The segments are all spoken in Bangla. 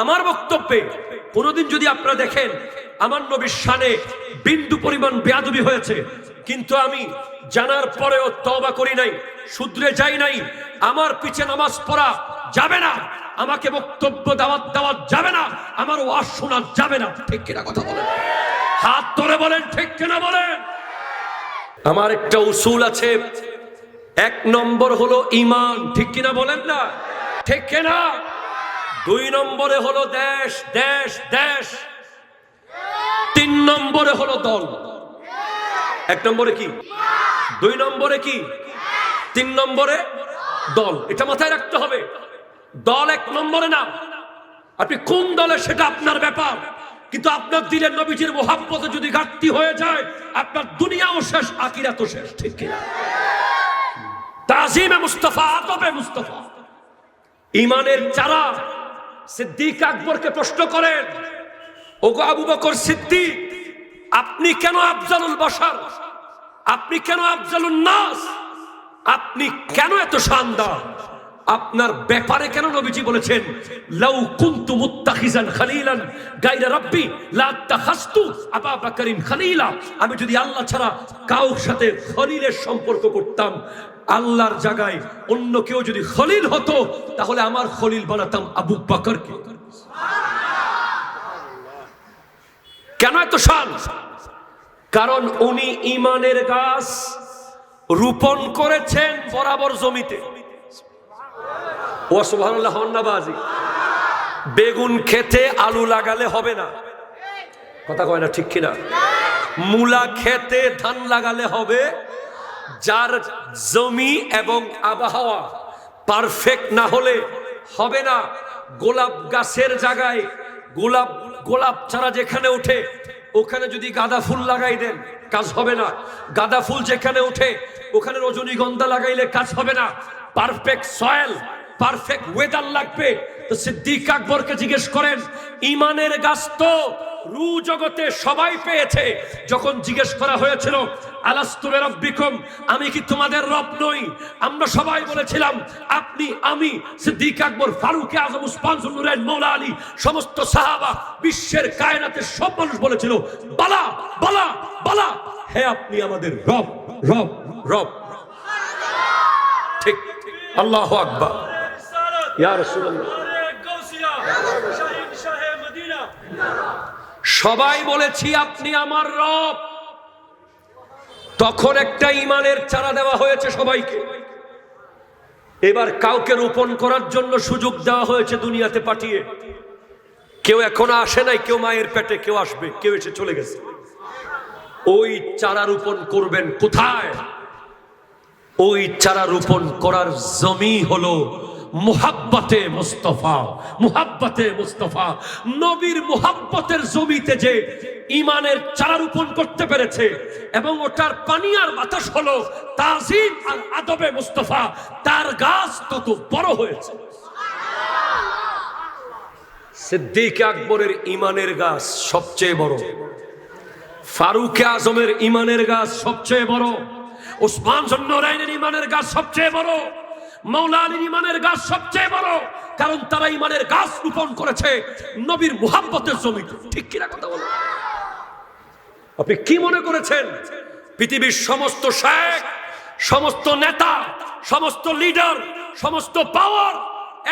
আমার বক্তব্যে কোনোদিন যদি আপনারা দেখেন, আমার নবীর শানে বিন্দু পরিমাণ বেয়াদবি হয়েছে। কিন্তু আমি জানার পরেও তবা করি নাই, শুধরে যাই নাই, আমার পিছে নামাজ পড়া যাবে না, আমাকে বক্তব্য দাওয়াত দেওয়া যাবে না, আমার ওয়াজ শোনা যাবে না। ঠিক কিনা কথা বলেন? হাত ধরে বলেন, ঠিক কিনা বলেন? আমার একটা উসুল আছে, এক নম্বর হলো ইমান, ঠিক কিনা বলেন না? ঠিক কিনা? দুই নম্বরে হলো দেশ দেশ দেশ। তিন নম্বরে হলো দল। এক নম্বরে কি? দুই নম্বরে কি? তিন নম্বরে দল। এটা মাথায় রাখতে হবে। দল এক নম্বরে না। আপনি কোন দলে সেটা আপনার ব্যাপার। কিন্তু আপনার দিলের নবীজির মোহাব্বতে যদি ঘাটতি হয়ে যায়, আপনার দুনিয়াও শেষ আকিরাতও শেষ, ঠিক কিনা? তাজিমে মুস্তফা, আদবে মুস্তফা। ইমানের চারা সিদ্দিক আকবরকে প্রশ্ন করেন, ওগো আবু বকর সিদ্দিক, আপনি কেন আফজালুল বসার আপনি কেন আফজালুল নাস? আপনি কেন এত শানদার? আপনার ব্যাপারে কেন নবীজি বলেছেন, লাউ কুনতু মুত্তাখিজান খলিলান গায়রা রাব্বি, লা তাখাস্তু আবা বকরিন খলিলা। আমি যদি আল্লাহ ছাড়া কাউর সাথে খলিলের সম্পর্ক করতাম আল্লাহর জায়গায় অন্য কেউ যদি খলিল হতো তাহলে আমার খলিল বানাতাম আবু বকরকে। কেন এত শান কারণ উনি ইমানের গাছ রোপণ করেছেন বরাবর জমিতে। হন্নাবাজি বেগুন খেতে আলু লাগালে হবে না। কথা কয় না ঠিক কিনা? মূলা খেতে ধান লাগালে হবে যার জমি এবং আবহাওয়া পারফেক্ট না হলে হবে না। গোলাপ গাছের জায়গায় গোলাপ গোলাপ ছাড়া যেখানে ওঠে, ওখানে যদি গাঁদা ফুল লাগাই দেন, কাজ হবে না। গাঁদা ফুল যেখানে ওঠে, ওখানে রজনীগন্ধা লাগাইলে কাজ হবে না। পারফেক্ট সয়েল পারফেক্ট ওয়েদার লাগবে। তো সিদ্দিক আকবরকে জিজ্ঞেস করেন, ইমানের গাছ তো রু জগতে সবাই পেয়েছে। যখন জিজ্ঞেস করা হয়েছিল আমি কি তোমাদের রব নই? আমরা সবাই বলেছিলাম, আপনি, আমি, সিদ্দিক আজম মৌলা আলী, সমস্ত সাহাবা, বিশ্বের কায়নাতের সব মানুষ বলেছিল, বালা বালা বালা, হে আপনি আমাদের রব রব রব। ঠিক, আল্লাহ আকবার। ইয়া রাসূলুল্লাহ। সবাই বলেছি, আপনি আমার রব। তখন একটা ইমানের চারা দেওয়া হয়েছে সবাইকে। এবার কাউকে রোপণ করার জন্য সুযোগ দেওয়া হয়েছে দুনিয়াতে পাঠিয়ে। কেউ এখনও আসে নাই, কেউ মায়ের পেটে, কেউ আসবে, কেউ এসে চলে গেছে। ওই চারা রোপণ করবেন কোথায়? ওই চারা রোপণ করার জমি হলো মুহাব্বতে মুস্তফা মুহাব্বতে মুস্তফা। নবীর মুহাব্বতের জমিতে যে ইমানের চারা রোপণ করতে পেরেছে এবং ওটার পানি আর বাতাস হলো তাজিম আর আদবে মুস্তফা, তার গাছ তত বড় হয়েছে। সিদ্দিক আকবরের ইমানের গাছ সবচেয়ে বড়। ফারুক আজমের ইমানের গাছ সবচেয়ে বড়। ওসমান জন্নরাইনের ইমানের গাছ সবচেয়ে বড়। মৌলা ইমানের গাছ সবচেয়ে বড়, কারণ তারা ইমানের গাছ রোপণ করেছে নবীর মুহাব্বতের জমিতে। ঠিক কিনা কথা বলো? আপনি কি মনে করেছেন? পৃথিবীর সমস্ত শেখ, সমস্ত নেতা, সমস্ত লিডার, সমস্ত পাওয়ার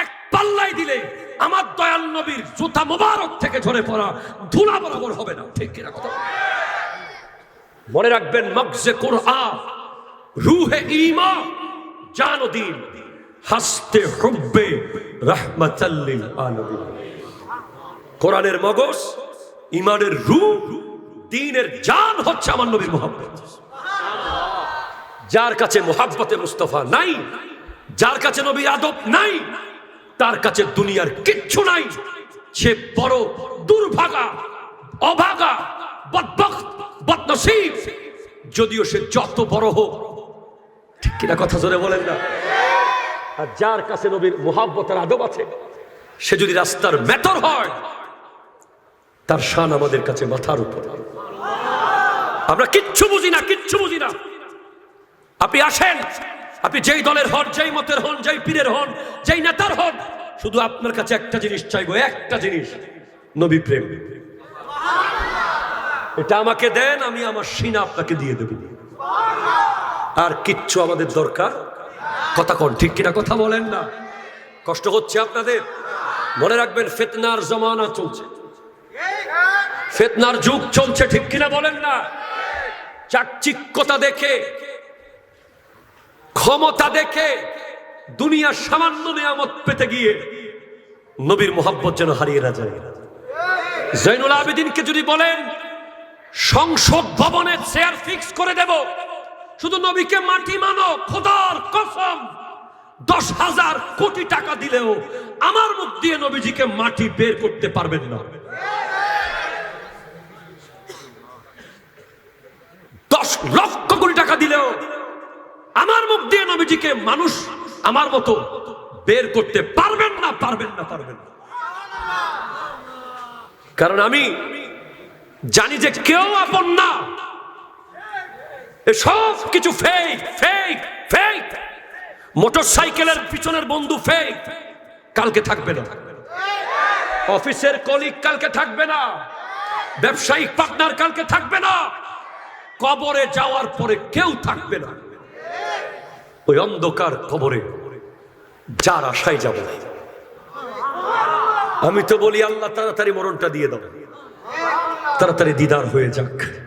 এক পাল্লাই দিলে আমার দয়াল নবীর জুতা মোবারক থেকে ঝরে পড়া ধুলা বরাবর হবে না। ঠিক কিনা কথা? মনে রাখবেন মগজে কোরআন, রুহে ইমা জানো দিন, হাসতে হুব্বে রাহমাতাল্লিল আলামিন। কোরআনের মগজ ইমানের রু দিনের জান হচ্ছে আমার নবীর মোহাম্মত যার কাছে মোহাব্বতে মুস্তফা নাই, যার কাছে নবীর আদব নাই, তার কাছে দুনিয়ার কিচ্ছু নাই। সে বড় দুর্ভাগা, অভাগা, বদবখত, বদনসিব। যদিও সে যত বড় হোক ঠিক কিনা কথা জোরে বলেন না। আর যার কাছে নবীর মোহাব্বতের আদব আছে, সে যদি রাস্তার মেতর হয়, তার শান আমাদের কাছে মাথার উপর। আমরা কিচ্ছু বুঝি না, কিচ্ছু বুঝি না। আপনি আসেন, আপনি যেই দলের হন, যেই মতের হন, যেই পীরের হন, যেই নেতার হন, শুধু আপনার কাছে একটা জিনিস চাইব, একটা জিনিস, নবী প্রেম। এটা আমাকে দেন, আমি আমার সিনা আপনাকে দিয়ে দেব। আর কিচ্ছু আমাদের দরকার? কথা কন, ঠিক কিনা কথা বলেন না। কষ্ট হচ্ছে আপনাদের? মনে রাখবেন, ফেতনার জমানা চলছে। ফেতনার যুগ চলছে, ঠিক কিনা বলেন না? চাকচিক্যতা দেখে, ক্ষমতা দেখে, দুনিয়ার সামান্য নিয়ামত পেতে গিয়ে নবীর মোহাব্বত যেন হারিয়ে না যায়। জৈনুল আবেদিনকে যদি বলেন, সংসদ ভবনে চেয়ার ফিক্স করে দেব। শুধু নবীকে মাটি মানো, খোদার কসম, দশ হাজার কোটি টাকা দিলেও আমার মুখ দিয়ে নবীজিকে মাটি বের করতে পারবেন না। দশ লক্ষ কোটি টাকা দিলেও আমার মুখ দিয়ে নবীজিকে মানুষ আমার মতো বের করতে পারবেন না পারবেন না পারবেন না। কারণ আমি জানি যে কেউ আপন না সব কিছু ফেক ফেক ফেক মোটর সাইকেলের পিছনের বন্ধু ফেক কালকে থাকবে না। অফিসের কলিগ কালকে থাকবে না। ব্যবসায়িক পার্টনার কালকে থাকবে না। কবরে যাওয়ার পরে কেউ থাকবে না। ওই অন্ধকার কবরে যার আশায় যাব আমি তো বলি, আল্লাহ, তাড়াতাড়ি মরণটা দিয়ে দাও। তাড়াতাড়ি দিদার হয়ে যাক।